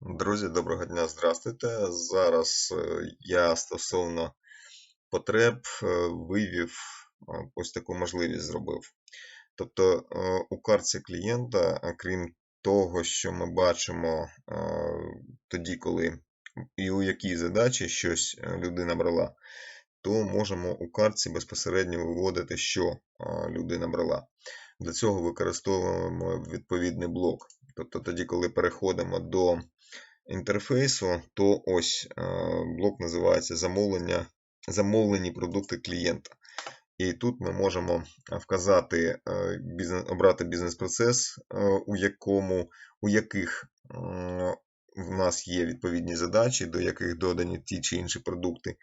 Друзі, доброго дня, здравствуйте. Зараз е, я стосовно потреб е, вивів е, ось таку можливість зробив. Тобто у картці клієнта, крім того, що ми бачимо тоді, коли і у якій задачі щось людина брала, то можемо у картці безпосередньо виводити, що людина брала. Для цього використовуємо відповідний блок. Тобто тоді, коли переходимо до інтерфейсу, то ось е, блок називається замовлення, замовлені продукти клієнта. І тут ми можемо вказати, е, обрати бізнес-процес, е, у якому, у яких в нас є відповідні задачі, до яких додані ті чи інші продукти.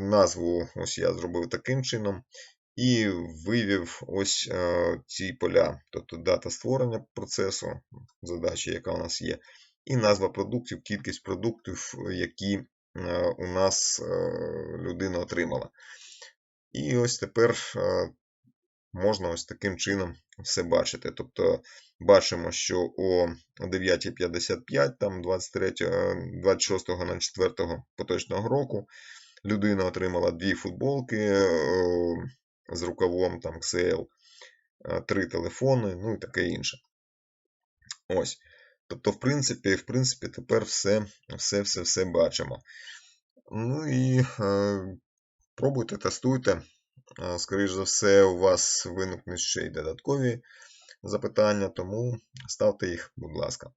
Назву ось я зробив таким чином. І вивів ось ці поля, тобто дата створення процесу, задачі, яка у нас є, і назва продуктів, кількість продуктів, які е, у нас е, людина отримала. І ось тепер е, можна ось таким чином все бачити. Тобто бачимо, що о 9.55, там 23, 26.04 поточного року, людина отримала дві футболки з рукавом там XL, три телефони, ну і таке інше. Ось. Тобто, в принципі, в принципі, тепер все все, все, все бачимо. Ну і е, пробуйте, тестуйте. Е, Скоріше за все, у вас виникнуть ще й додаткові запитання, тому ставте їх, будь ласка.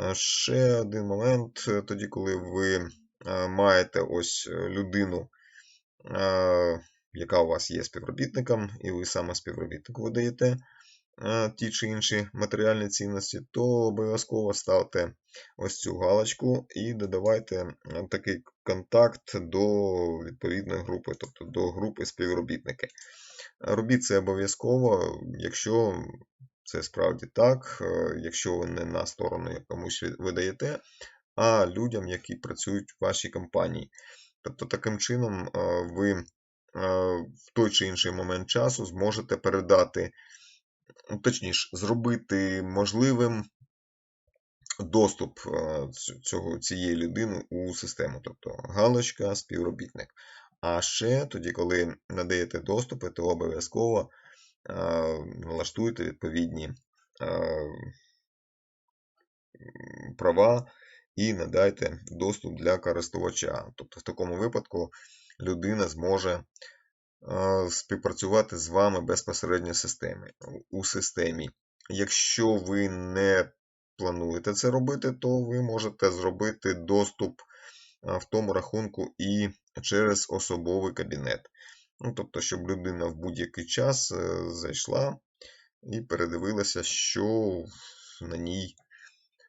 Е, ще один момент, е, тоді, коли ви маєте ось людину, яка у вас є співробітником, і ви саме співробітнику видаєте ті чи інші матеріальні цінності, то обов'язково ставте ось цю галочку і додавайте такий контакт до відповідної групи, тобто до групи співробітники. Робіть це обов'язково, якщо це справді так, е, якщо ви не на сторону якомусь видаєте, а людям, які працюють в вашій компанії. Тобто, таким чином е, ви е, в той чи інший момент часу зможете передати Ну, точніше, зробити можливим доступ е, цього, цієї людини у систему, тобто галочка, співробітник. А ще тоді, коли надаєте доступи, то обов'язково е, налаштуйте відповідні е, права і надайте доступ для користувача. Тобто, в такому випадку людина зможе співпрацювати з вами безпосередньо у системі. Якщо ви не плануєте це робити, то ви можете зробити доступ в тому рахунку і через особовий кабінет. Ну, Тобто, щоб людина в будь-який час е, зайшла і передивилася, що на ній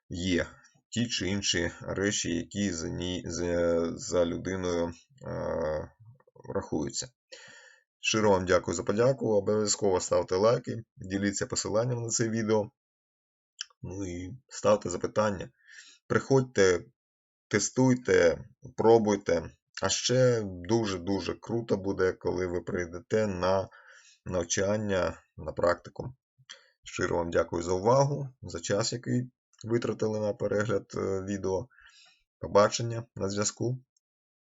є. Ті чи інші речі, які за ній, за, за людиною е, рахуються. Щиро вам дякую за подяку. Обов'язково ставте лайки, діліться посиланням на це відео. Ну і ставте запитання. Приходьте, тестуйте, пробуйте. А ще дуже-дуже круто буде, коли ви прийдете на навчання на практику. Щиро вам дякую за увагу, за час, який витратили на перегляд е, відео. Побачення на зв'язку.